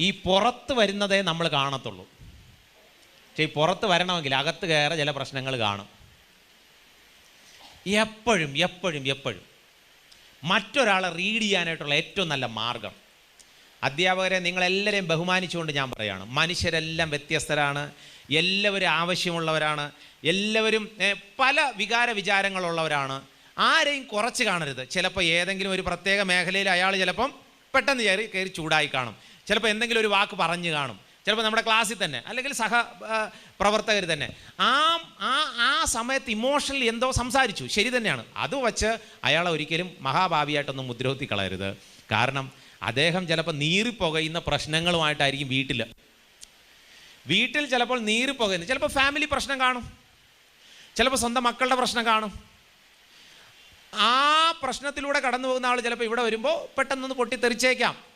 ഈ പുറത്ത് വരുന്നതേ നമ്മൾ കാണത്തുള്ളൂ. പക്ഷേ ഈ പുറത്ത് വരണമെങ്കിൽ അകത്ത് കയറ ചില പ്രശ്നങ്ങൾ കാണും. എപ്പോഴും എപ്പോഴും എപ്പോഴും മറ്റൊരാളെ റീഡ് ചെയ്യാനായിട്ടുള്ള ഏറ്റവും നല്ല മാർഗം. അധ്യാപകരെ നിങ്ങളെല്ലാവരെയും ബഹുമാനിച്ചുകൊണ്ട് ഞാൻ പറയുകയാണ് മനുഷ്യരെല്ലാം വ്യത്യസ്തരാണ് എല്ലാവരും ആവശ്യമുള്ളവരാണ് എല്ലാവരും പല വികാര വിചാരങ്ങളുള്ളവരാണ്. ആരെയും കുറച്ച് കാണരുത്. ചിലപ്പോൾ ഏതെങ്കിലും ഒരു പ്രത്യേക മേഖലയിൽ അയാൾ ചിലപ്പം പെട്ടെന്ന് കയറി കയറി ചൂടായി കാണും. ചിലപ്പോൾ എന്തെങ്കിലും ഒരു വാക്ക് പറഞ്ഞു കാണും. ചിലപ്പോൾ നമ്മുടെ ക്ലാസ്സിൽ തന്നെ അല്ലെങ്കിൽ സഹ പ്രവർത്തകർ തന്നെ. ആ ആ ആ സമയത്ത് ഇമോഷണലി എന്തോ സംസാരിച്ചു. ശരി തന്നെയാണ്. അത് വച്ച് അയാളെ ഒരിക്കലും മഹാഭാവിയായിട്ടൊന്നും മുദ്രകുത്തി കളയരുത്. കാരണം അദ്ദേഹം ചിലപ്പോൾ നീറിപ്പുകയുന്ന പ്രശ്നങ്ങളുമായിട്ടായിരിക്കും വീട്ടിൽ വീട്ടിൽ ചിലപ്പോൾ നീറിപ്പുകയുന്ന ചിലപ്പോൾ ഫാമിലി പ്രശ്നം കാണും. ചിലപ്പോൾ സ്വന്തം മക്കളുടെ പ്രശ്നം കാണും. ആ പ്രശ്നത്തിലൂടെ കടന്നു പോകുന്ന ആൾ ചിലപ്പോൾ ഇവിടെ വരുമ്പോൾ പെട്ടെന്നൊന്ന് പൊട്ടിത്തെറിച്ചേക്കാം.